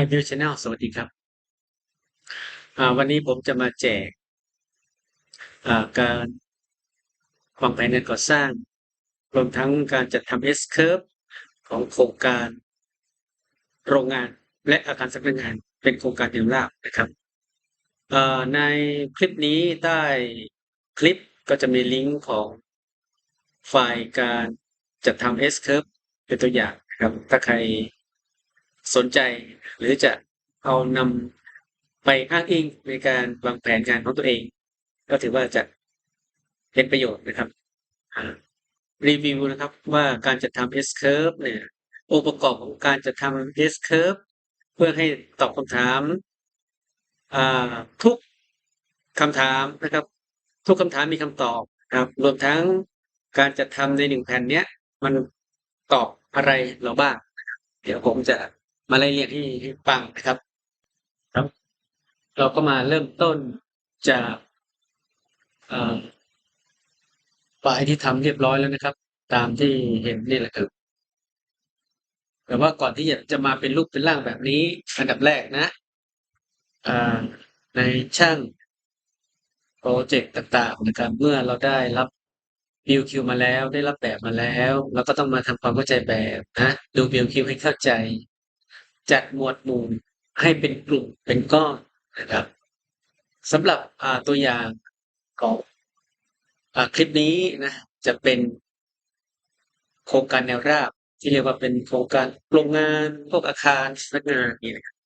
i v i e w Channel สวัสดีครับ วันนี้ผมจะมาแจกาการวางแผนงานก่อสร้าง รวมทั้งการจัดทำ S curve ของโครงการ โรงงานและอาคารสำนักงานเป็นโครงการเดียวราบนะครับ ในคลิปนี้ใต้คลิปก็จะมีลิงก์ของไฟล์การจัดทำ S curve เป็นตัวอย่างนะครับ ถ้าใคร สนใจ หรือจะเอานำไปอ้างอิงในการวางแผนงานของตัวเอง ก็ถือว่าจะเป็นประโยชน์นะครับรีวิวนะครับว่าการจัดทำ S curve เนี่ยองค์ประกอบของการจัดทำ S curve เพื่อให้ตอบคำถามทุกคำถามนะครับ ทุกคำถามมีคำตอบครับ รวมทั้งการจัดทำในหนึ่งแผ่นเนี้ย มันตอบอะไรเราบ้าง เดี๋ยวผมจะ มาไล่เรียงให้ให้ฟังนะครับ ครับ เราก็มาเริ่มต้นจากไฟล์ที่ทำเรียบร้อยแล้วนะครับ ตามที่เห็นนี่แหละครับ แต่ว่าก่อนที่จะจะมาเป็นรูปเป็นร่างแบบนี้อันดับแรกนะในช่างโปรเจกต์ต่างๆนะครับเมื่อเราได้รับบิลคิวมาแล้วได้รับแบบมาแล้ว เราก็ต้องมาทำความเข้าใจแบบนะดูบิลคิวให้เข้าใจ จัดหมวดหมู่ให้เป็นกลุ่มเป็นก้อนนะครับสำหรับตัวอย่างของอคลิปนี้นะจะเป็นโครงการแนวราบที่เรียกว่าเป็นโครงการโรงงานพวกอาคารสำนักงานนี่นะครับ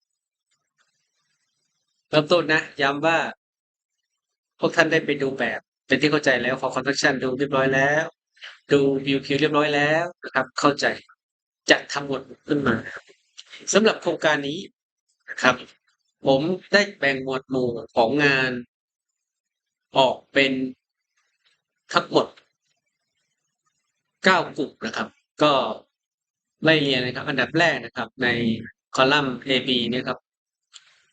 เริ่มต้นนะย้ำว่า พวกท่านได้ไปดูแบบ เป็นที่เข้าใจแล้ว for construction ดูเรียบร้อยแล้ว ดูวิวคิวเรียบร้อยแล้วนะครับ เข้าใจจัดทำหมดขึ้นมา สำหรับโครงการนี้นะครับ ผมได้แบ่งหมวดหมู่ของงาน ออกเป็นทั้งหมดเก้ากลุ่มนะครับ ก็ไล่เรียนนะครับ อันดับแรกนะครับ ในคอลัมน์ AB เนี่ยครับ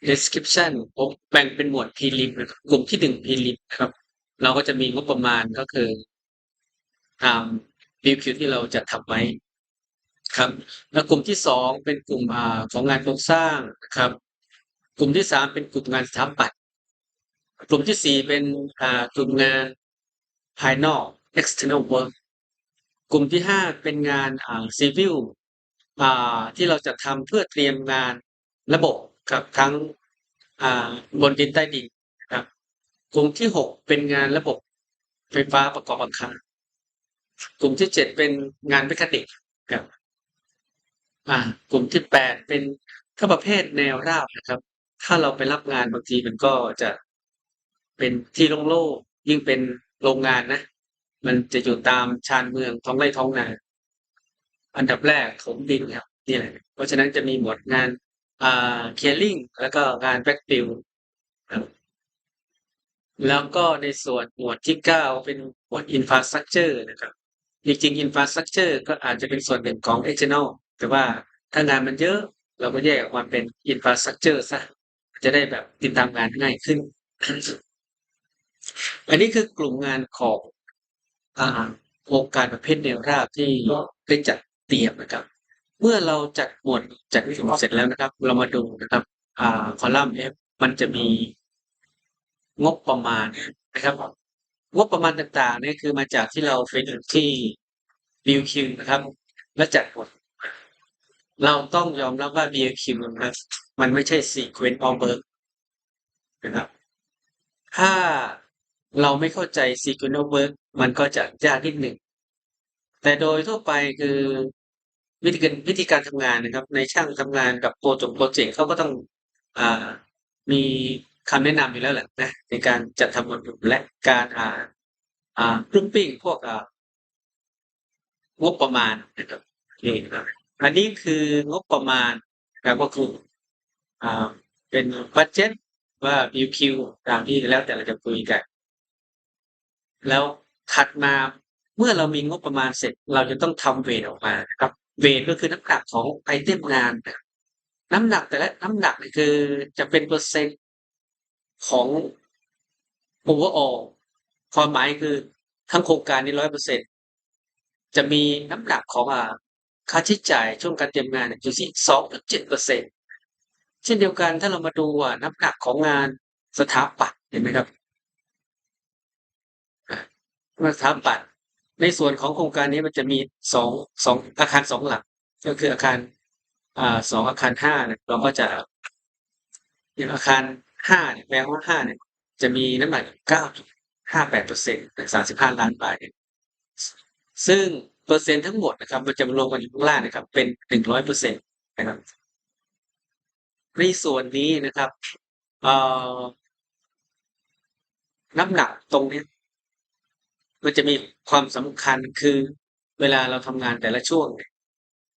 description ผมแบ่งเป็นหมวด prelim นะครับกลุ่มที่หนึ่ง prelim ครับ เราก็จะมีงบประมาณก็คือตามรีวิวที่เราจะทำไว้ ครับแล้วกลุ่มที่สองเป็นกลุ่มอของงานโครงสร้างนะครับ กลุ่มที่สามเป็นกลุ่มงานสถาปัตย์กลุ่มที่สี่เป็นกลุ่มงานภายนอก external work กลุ่มที่ห้าเป็นงานอ่า civil อ่าที่เราจะทำเพื่อเตรียมงานระบบครับทั้งอ่าบนดินใต้ดินครับ กลุ่มที่หกเป็นงานระบบไฟฟ้าประกอบอาคารกลุ่มที่เจ็ดเป็นงานเมคานิกครับ อ่า กลุ่มที่แปดเป็น ถ้าประเภทแนวราบนะครับ ถ้าเราไปรับงานบางทีมันก็จะ เป็นที่โล่งๆ ยิ่งเป็นโรงงานนะ มันจะอยู่ตามชานเมืองท้องไร่ท้องนา อันดับแรกถมดินครับนี่แหละ เพราะฉะนั้นจะมีหมวดงานอ่าเคลียร์ลิงแล้วก็งานแบ็กฟิลครับแล้วก็ในส่วนหมวดที่เก้าเป็นหมวดอินฟาสตรักเจอร์นะครับ จริงๆอินฟาสตรักเจอร์ก็อาจจะเป็นส่วนหนึ่งของเอเจนอล แต่ว่าถ้างานมันเยอะเราก็แยกออกมาเป็นอินฟราสตรักเจอร์ซะจะได้แบบติดตามงานง่ายขึ้น อันนี้คือกลุ่มงานของโครงการประเภทแนวราบที่ได้จัดเตรียมนะครับ เมื่อเราจัดหมวดจัดกลุ่มเสร็จแล้วนะครับ เรามาดูนะครับอคอลัมน์ F มันจะมีงบประมาณนะครับงบประมาณต่างๆนี่คือมาจากที่เราไปดูที่บิวคิวนะครับ และจัดหมด เราต้องยอมรับว่า BAQ มันมันไม่ใช่ sequence of work นะครับ ถ้าเราไม่เข้าใจ sequence of work มันก็จะยากนิดหนึ่ง แต่โดยทั่วไปคือวิธีการวิธีการทำงานนะครับ ในช่างทำงานกับโปรจงโปรเจกต์เขาก็ต้องอมีคำแนะนำอยู่แล้วแหละนะในการจัดทำบทและการอ่าอ่ากรุ๊ปปิ้งพวกอ่างบประมาณนะครับนี่ครับ อันนี้คืองบประมาณครับก็คืออ่าเป็นบัตเจ็ตว่า BQ ตามที่แล้วแต่เราจะคุยกัน แล้วถัดมาเมื่อเรามีงบประมาณเสร็จ เราจะต้องทำเวทออกมาครับ เวทก็คือน้ำหนักของไอเทมงานน้ำหนักแต่ละน้ำหนักคือจะเป็นเปอร์เซ็นต์ของ overall ความหมายคือทั้งโครงการนี้ร้อยเปอร์เซ็นจะมีน้ำหนักของอ่า ค่าใช้จ่ายช่วงการเตรียมงานอยู่ที่สองจุดเจ็ดเปอร์เซ็นต์เช่นเดียวกันถ้าเรามาดูน้ำหนักของงานสถาปัตย์เห็นไหมครับสถาปัตย์ในส่วนของโครงการนี้มันจะมีสองสองอาคารสองหลังก็คืออาคารอ่าสองอาคารห้าเนี่ยเราก็จะอย่างอาคารห้าเนี่ยแปลว่าห้าเนี่ย จะมีน้ำหนักเก้าห้าแปดเปอร์เซ็นต์สามสิบห้าล้านบาทเนี่ยซึ่ง เปอร์เซ็นต์ทั้งหมดนะครับ มันจะมารวมกันอยู่ข้างล่างนะครับ เป็นหนึ่งร้อยเปอร์เซ็นต์นะครับในส่วนนี้นะครับเอ่อน้ำหนักตรงนี้มันจะมีความสำคัญคือเวลาเราทำงานแต่ละช่วง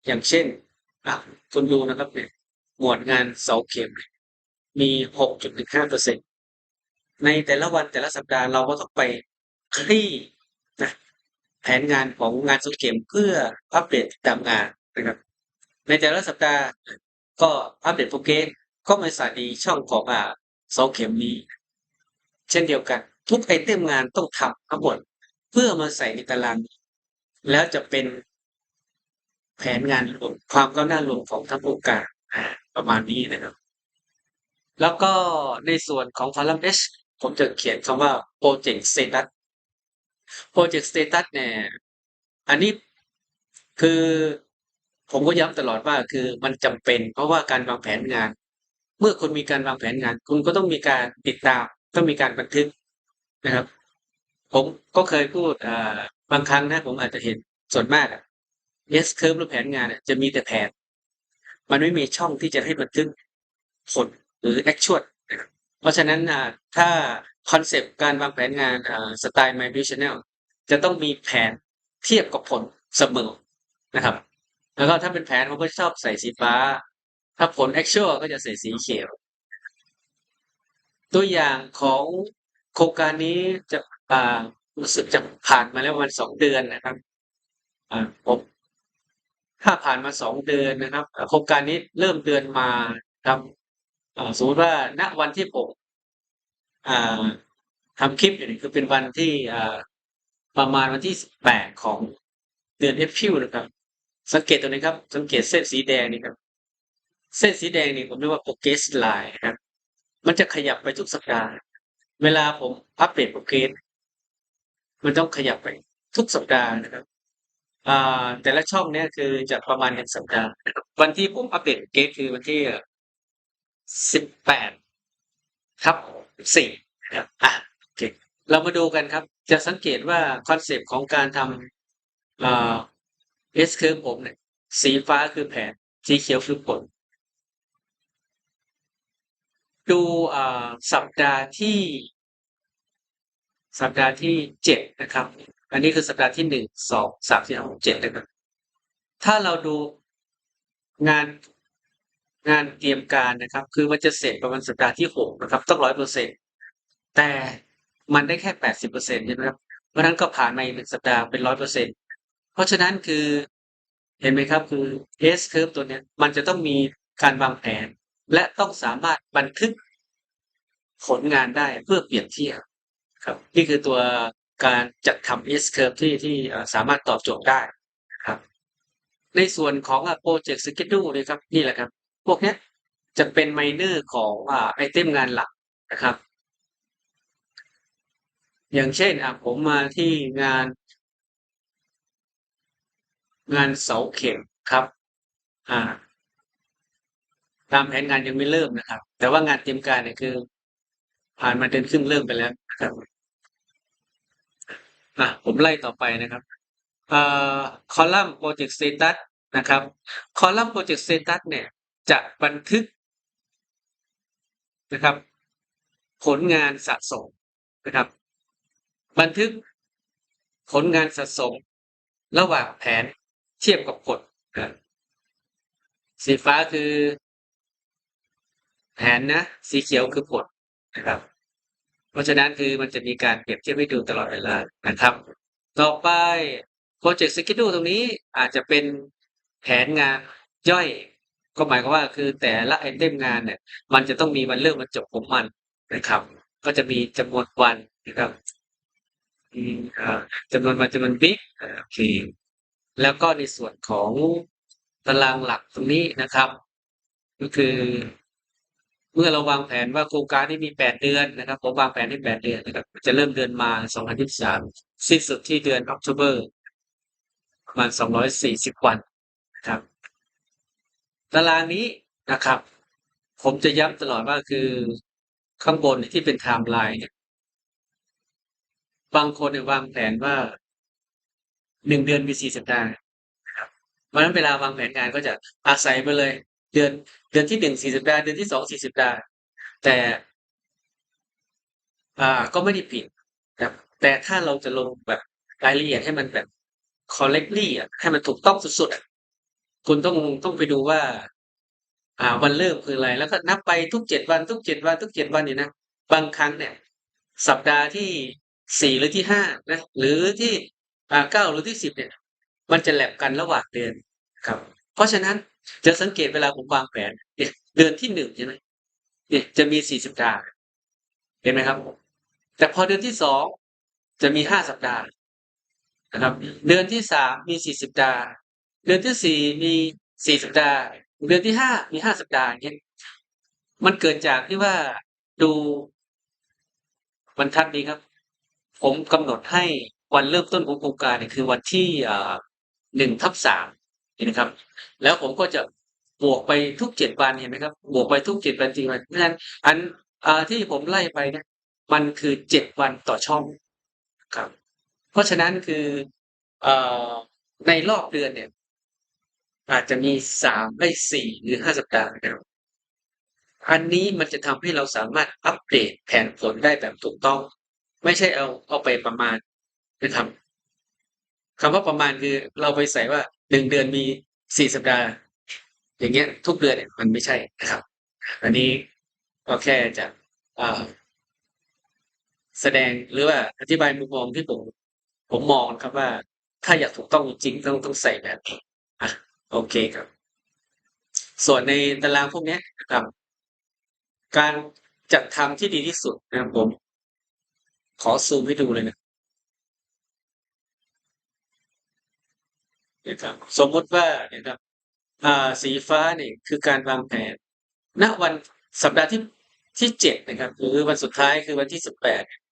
อย่างเช่นอะคุณดูนะครับเนี่ยหมวดงานเสาเข็มมีหกจุดหนึ่งห้าเปอร์เซ็นตในแต่ละวันแต่ละสัปดาห์เราก็ต้องไปคลี่นะ แผนงานของงานเสาเข็มเพื่ออัปเดตติดตามงานนะครับในแต่ละสัปดาห์ก็อัปเดตโปรเกรสก็มาใส่ในช่องของอ่าเสาเข็มนี้ เช่นเดียวกัน ทุกไอเทมงานต้องทำทั้งหมดเพื่อมาใส่ในตารางแล้วจะเป็นแผนงานรวมความก้าวหน้ารวมของทั้งองค์การประมาณนี้นะครับ แล้วก็ในส่วนของ column H ผมจะเขียนคำว่า project status project status เนี่ย อันนี้คือผมก็ย้ำตลอดว่าคือมันจำเป็น เพราะว่าการวางแผนงาน เมื่อคุณมีการวางแผนงาน คุณก็ต้องมีการติดตาม ต้องมีการบันทึกนะครับ ผมก็เคยพูดอ่าบางครั้งนะผมอาจจะเห็นส่วนมากอะ S curve หรือแผนงานเนี่ยจะมีแต่แผน มันไม่มีช่องที่จะให้บันทึกผลหรือ actual นะครับเพราะฉะนั้นอ่าถ้า คอนเซปต์การวางแผนงานสไตล์ My View Channel จะต้องมีแผนเทียบกับผลเสมอนะครับ แล้วก็ถ้าเป็นแผนผมก็ชอบใส่สีฟ้า ถ้าผล actual ก็จะใส่สีเขียว ตัวอย่างของโครงการนี้จะอ่ารู้สึกจะผ่านมาแล้วประมาณสองเดือนนะครับอ่าผมถ้าผ่านมาสองเดือนนะครับ โครงการนี้เริ่มเดือนมาครับสมมติว่าณวันที่ผม อ่าทำคลิปอยู่นี่คือเป็นวันที่ประมาณวันที่สิบแปดของเดือนเอพริลนะครับ สังเกตตัวนี้ครับ สังเกตเส้นสีแดงนี่ครับ เส้นสีแดงนี่ผมเรียกว่า progress line นะครับ มันจะขยับไปทุกสัปดาห์ เวลาผมอัปเดตโปรเกสมันต้องขยับไปทุกสัปดาห์นะครับแต่ละช่องเนี่ยคือจะประมาณหนึ่งสัปดาห์ วันที่ผมอัปเดตเกสคือวันที่สิบแปดทับ สี่นะครับอะโอเคเรามาดูกันครับ จะสังเกตว่าคอนเซปต์ของการทำเอ่า S curve ผมเนี่ยสีฟ้าคือแผนสีเขียวคือผล ดูอ่าสัปดาห์ที่ สัปดาห์ที่เจ็ดนะครับ อันนี้คือสัปดาห์ที่หนึ่งสองสามสี่ห้าหกเจ็ดนะครับ ถ้าเราดูงาน งานเตรียมการนะครับ คือมันจะเสร็จประมาณสัปดาห์ที่หกนะครับ ต้องร้อยเปอร์เซ็นแต่มันได้แค่แปดสิบเปอร์เซ็นใช่ไหมครับเพราะนั้นก็ผ่านมาอีกหนึ่งสัปดาห์เป็นร้อยเปอร์เซ็นเพราะฉะนั้นคือเห็นไหมครับคือ S curve ตัวเนี้ยมันจะต้องมีการวางแผน และต้องสามารถบันทึกผลงานได้เพื่อเปรียบเทียบครับนี่คือตัวการจัดทำ S curve ที่ที่สามารถตอบโจทย์ได้ครับ ในส่วนของอ่า project schedule เนี่ยครับนี่แหละครับ พวกนี้จะเป็นไมเนอร์ของอ่าไอเทมงานหลักนะครับ อย่างเช่นอะผมมาที่งาน งานเสาเข็มครับ อ่า ตามแผนงานยังไม่เริ่มนะครับ แต่ว่างานเตรียมการเนี่ยคือ ผ่านมาเดือนครึ่งเริ่มไปแล้วนะครับอะผมไล่ต่อไปนะครับอ่อคอลัมน์ project status นะครับ คอลัมน์ project status เนี่ย จะบันทึกนะครับ ผลงานสะสมนะครับ บันทึกผลงานสะสม ระหว่างแผนเทียบกับผลสีฟ้าคือ แผนนะ สีเขียวคือผลนะครับ เพราะฉะนั้นคือมันจะมีการเปรียบเทียบให้ดูตลอดเวลานะครับ ต่อไป Project Schedule ตรงนี้อาจจะเป็นแผนงานย่อย ก็หมายความว่าคือแต่ละไอเทมงานเนี่ย มันจะต้องมีวันเริ่มวันจบของมันนะครับ ก็จะมีจำนวนวันนะครับมีอ่าจำนวนวันจำนวนบิ๊กโอเคแล้วก็ในส่วนของตารางหลักตรงนี้นะครับ ก็คือเมื่อเราวางแผนว่าโครงการนี้มี8เดือนนะครับ ผมวางแผนให้8เดือนนะครับ จะเริ่มเดือนมา2023สิ้นสุดที่เดือน October ประมาณ240วันนะครับ ตารางนี้นะครับ ผมจะย้ำตลอดว่าคือข้างบนที่เป็นไทม์ไลน์เนี่ยบางคนเนี่ยวางแผนว่า1เดือนมี4สัปดาห์นะครับเพราะนั้นเวลาวางแผนงานก็จะอาศัยไปเลย เดือน เดือนที่1 4สัปดาห์เดือนที่2 4สัปดาห์แต่อ่าก็ไม่ได้ผิดนะแต่ถ้าเราจะลงแบบรายละเอียดให้มันแบบ correctly อะให้มันถูกต้องสุดๆอะ คุณต้องต้องไปดูว่า อ่าวันเริ่มคืออะไร แล้วก็นับไปทุก7วัน ทุก7วัน ทุก7วันเนี่ยนะบางครั้งเนี่ย สัปดาห์ที่4หรือที่5นะหรือที่อ่า9หรือที่10เนี่ย มันจะแลปกันระหว่างเดือนครับ เพราะฉะนั้นจะสังเกตเวลาผมวางแผนเนี่ยเดือนที่1ใช่ไหมเนี่ยจะมี4สัปดาห์เห็นไหมครับ แต่พอเดือนที่2จะมี5สัปดาห์นะครับ เดือนที่3มี4สัปดาห์ เดือนที่4มี4สัปดาห์ เดือนที่5มี5สัปดาห์อย่างเงี้ยมันเกิดจากที่ว่าดูบรรทัดนี้ครับ ผมกำหนดให้วันเริ่มต้นของโครงการเนี่ยคือวันที่อ่า1/3เห็นไหมครับ แล้วผมก็จะบวกไปทุก7วันเห็นไหมครับ บวกไปทุก7วันจริงวันเพราะฉะนั้นอันอที่ผมไล่ไปเนี่ยมันคือ7วันต่อช่องครับ เพราะฉะนั้นคืออในรอบเดือนเนี่ย อาจจะมี3ได้4หรือ5สัปดาห์นะครับอันนี้มันจะทำให้เราสามารถอัปเดตแผนผลได้แบบถูกต้อง ไม่ใช่เอาเอาไปประมาณนะครับคำว่าประมาณคือเราไปใส่ว่า1เดือนมี4สัปดาห์ อย่างเงี้ยทุกเดือนเนี่ยมันไม่ใช่นะครับ อันนี้ก็แค่จะแสดงหรือว่าอธิบายมุมมองที่ผมผมมองครับว่า ถ้าอยากถูกต้องจริงต้องต้องใส่แบบนี้อะ โอเคครับ ส่วนในตารางพวกนี้นะครับ การจัดทำที่ดีที่สุดนะครับผม ขอซูมให้ดูเลยนะนะครับสมมติว่าเนี่ยครับสีฟ้าเนี่ยคือการวางแผน ณวันสัปดาห์ที่ที่7นะครับ หรือวันสุดท้ายคือวันที่18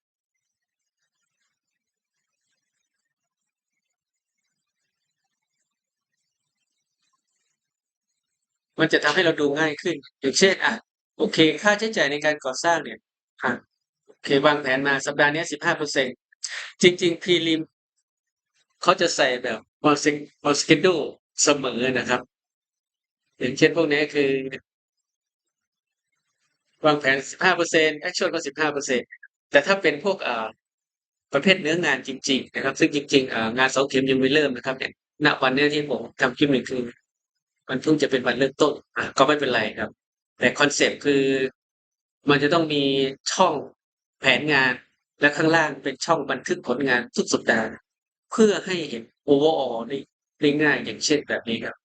มันจะทำให้เราดูง่ายขึ้น อย่างเช่นอะโอเค ค่าใช้จ่ายในการก่อสร้างเนี่ยอะโอเควางแผนมาสัปดาห์นี้สิบห้าเปอร์เซ็นจริงๆ Prelim เขาจะใส่แบบ Mos Mosquito เสมอนะครับ อย่างเช่นพวกนี้คือ วางแผน15% Actual ก็15%แต่ถ้าเป็นพวกอ่าประเภทเนื้องานจริง ๆ นะครับ ซึ่งจริงๆอ่างานเสาเข็มยังไม่เริ่มนะครับเนี่ยณวันนี้ที่ผมทำคลิปนี่คือ มันเพิ่งจะเป็นวันเริ่มต้นอะก็ไม่เป็นไรครับ แต่คอนเซปต์คือ มันจะต้องมีช่องแผนงานและข้างล่างเป็นช่องบันทึกผลงานทุกสัปดาห์เพื่อให้เห็น Overall ได้ได้ง่ายอย่างเช่นแบบนี้ครับ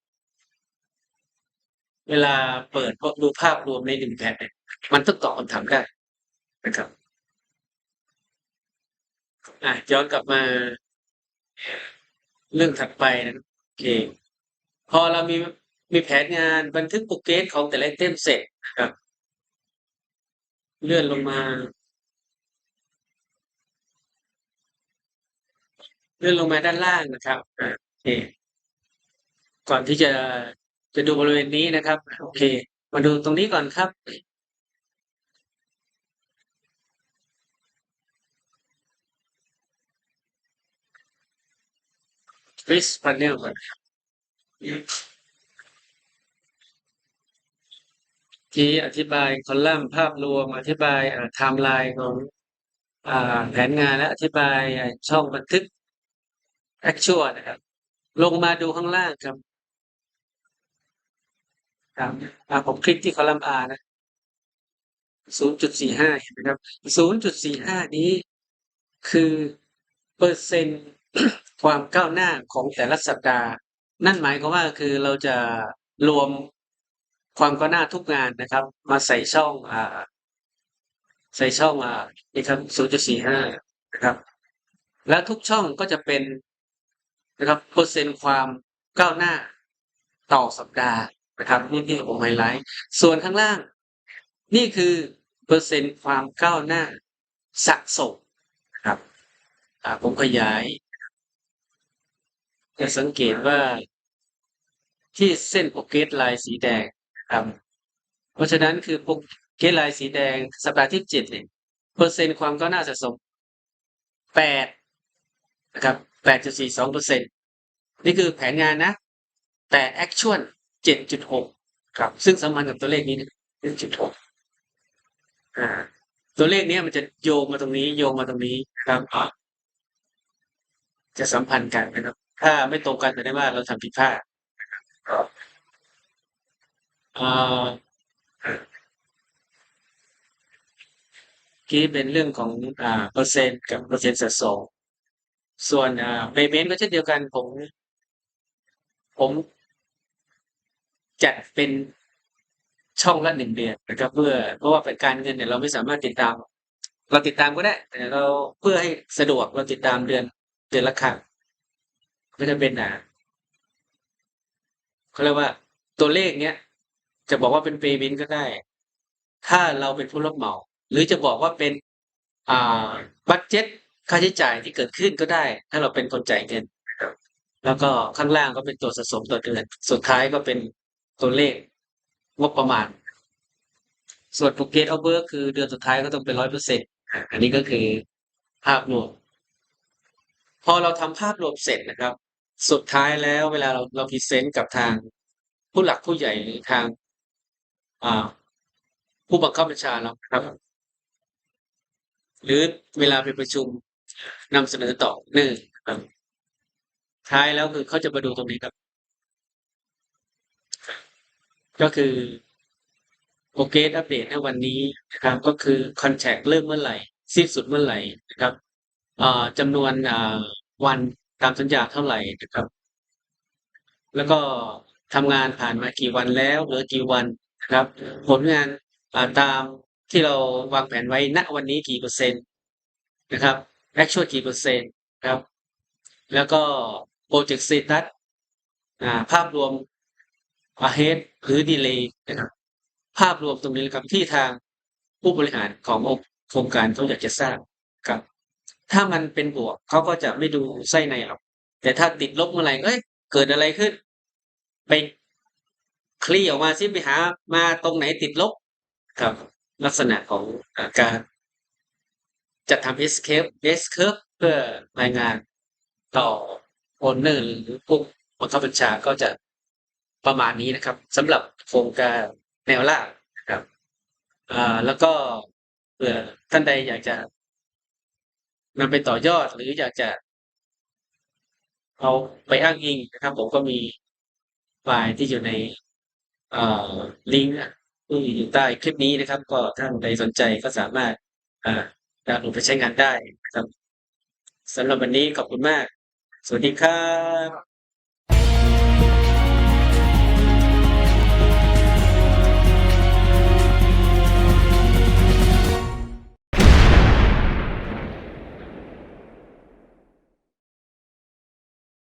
เวลาเปิดพดูภาพรวมใน1แผ่นเนี่ยมันต้องตอบคำถามได้นะครับอะย้อนกลับมาเรื่องถัดไปนะโอเค พอเรามี มีแผนงานบันทึก Progress ของแต่ละ item เสร็จนะครับ เลื่อนลงมา เลื่อนลงมาด้านล่างนะครับโอเคก่อนที่จะจะดูบริเวณนี้นะครับ โอเค มาดูตรงนี้ก่อนครับ Risk Panel ก่อนครับอืม ที่อธิบายคอลัมน์ภาพรวม อธิบายไทม์ไลน์ของอแผนงานและอธิบายช่องบันทึก Actual นะครับ ลงมาดูข้างล่างครับครับผมคลิกที่คอลัมน์ R นะ 0.45 เห็นไหมครับ 0.45 นี้คือเปอร์เซ็นต์ความก้าวหน้าของแต่ละสัปดาห์ นั่นหมายความว่าคือเราจะรวม ความก้าวหน้าทุกงานนะครับ มาใส่ช่องอ่าใส่ช่องอ่านี่ครับ0.45นะครับ แล้วทุกช่องก็จะเป็นนะครับเปอร์เซ็นต์ความก้าวหน้าต่อสัปดาห์นะครับนี่ที่ผมไฮไลต์ส่วนข้างล่าง นี่คือเปอร์เซ็นต์ความก้าวหน้าสะสมนะครับผมขยาย จะสังเกตว่าที่เส้นโปรเกรสไลน์สีแดง ครับ เพราะฉะนั้นคือโปรเกรสไลน์สีแดงสัปดาห์ที่เจ็ดเนี่ยเปอร์เซ็นต์ความก้าวหน้าสะสมแปดนะครับแปดจุดสี่สองเปอร์เซ็นต์นี่คือแผนงานนะ แต่แอคชวลเจ็ดจุดหกครับ ซึ่งสัมพันธ์กับตัวเลขนี้เจ็ดจุดหกอ่า ตัวเลขนี้มันจะโยงมาตรงนี้ โยงมาตรงนี้นะครับจะสัมพันธ์กันนะครับ ถ้าไม่ตรงกันแสดงว่าเราทำผิดพลาด นะครับอ่าที่เป็นเรื่องของอ่าเปอร์เซ็นต์กับเปอร์เซ็นต์สะสมส่วนอ่าเ a เมนก็เช่นเดียวกันผม ผมจัดเป็นช่องละหนึ่งเดือนนะครับเพื่อเพราะว่าเป็นการเงินเนี่ยเราไม่สามารถติดตาม เราติดตามก็ได้ แต่เราเพื่อให้สะดวกเราติดตามเดือนเดือนละครั้งก็จะเป็นอ่าเขาเรียกว่าตัวเลขเนี้ย จะบอกว่าเป็นเ a เมนก็ได้ ถ้าเราเป็นผู้รับเหมา หรือจะบอกว่าเป็นอ่าบัตเจ็ตค่าใช้จ่ายที่เกิดขึ้นก็ได้ ถ้าเราเป็นคนจ่ายเงินแล้วก็ข้างล่างก็เป็นตัวสะสมต่อเดือน สุดท้ายก็เป็นตัวเลขงบประมาณ ส่วน Pocket of Work คือเดือนสุดท้ายก็ต้องเป็นร้อยเปอร์เซ็นต์อันนี้ก็คือภาพรวม พอเราทำภาพรวมเสร็จนะครับ สุดท้ายแล้วเวลาเราเราพรีเซนต์กับทางผู้หลักผู้ใหญ่หรือทาง ผู้บังคับบัญชาเราครับ หรือเวลาไปประชุมนำเสนอต่อหนึ่งครับท้ายแล้วคือเขาจะมาดูตรงนี้ครับ ก็คือโปรเกรสอัปเดตในวันนี้นะครับ ก็คือคอนแทคเริ่มเมื่อไหร่สิ้นสุดเมื่อไหร่นะครับอ่าจำนวนวันตามสัญญาเท่าไหร่นะครับ แล้วก็ทำงานผ่านมากี่วันแล้วเหลือกี่วัน นะครับ ผลงานตามที่เราวางแผนไว้ณวันนี้กี่เปอร์เซ็นต์นะครับ actual กี่เปอร์เซ็นต์ครับ แล้วก็ project status ภาพรวม ahead หรือ delay นะครับภาพรวมตรงนี้นะครับที่ทางผู้บริหารขององค์โครงการเขาอยากจะทราบครับ ถ้ามันเป็นบวกเขาก็จะไม่ดูไส้ในหรอกแต่ถ้าติดลบเมื่อไหร่เอ้ยเกิดอะไรขึ้น ไป คลี่ออกมาซิไปหามาตรงไหนติดลบครับ ลักษณะของอาการจัดทำ escape S curve เพื่อรายงานต่อโอนเนอร์หรือผู้บังคับบัญชาก็จะประมาณนี้นะครับสำหรับโครงการแนวล่างนะครับแล้วก็เผื่อท่านใดอยากจะนำไปต่อยอดหรืออยากจะเอาไปอ้างอิงนะครับ ผมก็มีไฟล์ที่อยู่ใน ลิงก์ที่อยู่ใต้คลิปนี้นะครับ ก็ท่านใดสนใจก็สามารถดาวน์โหลดไปใช้งานได้นะครับสำหรับวันนี้ขอบคุณมาก สวัสดีครับ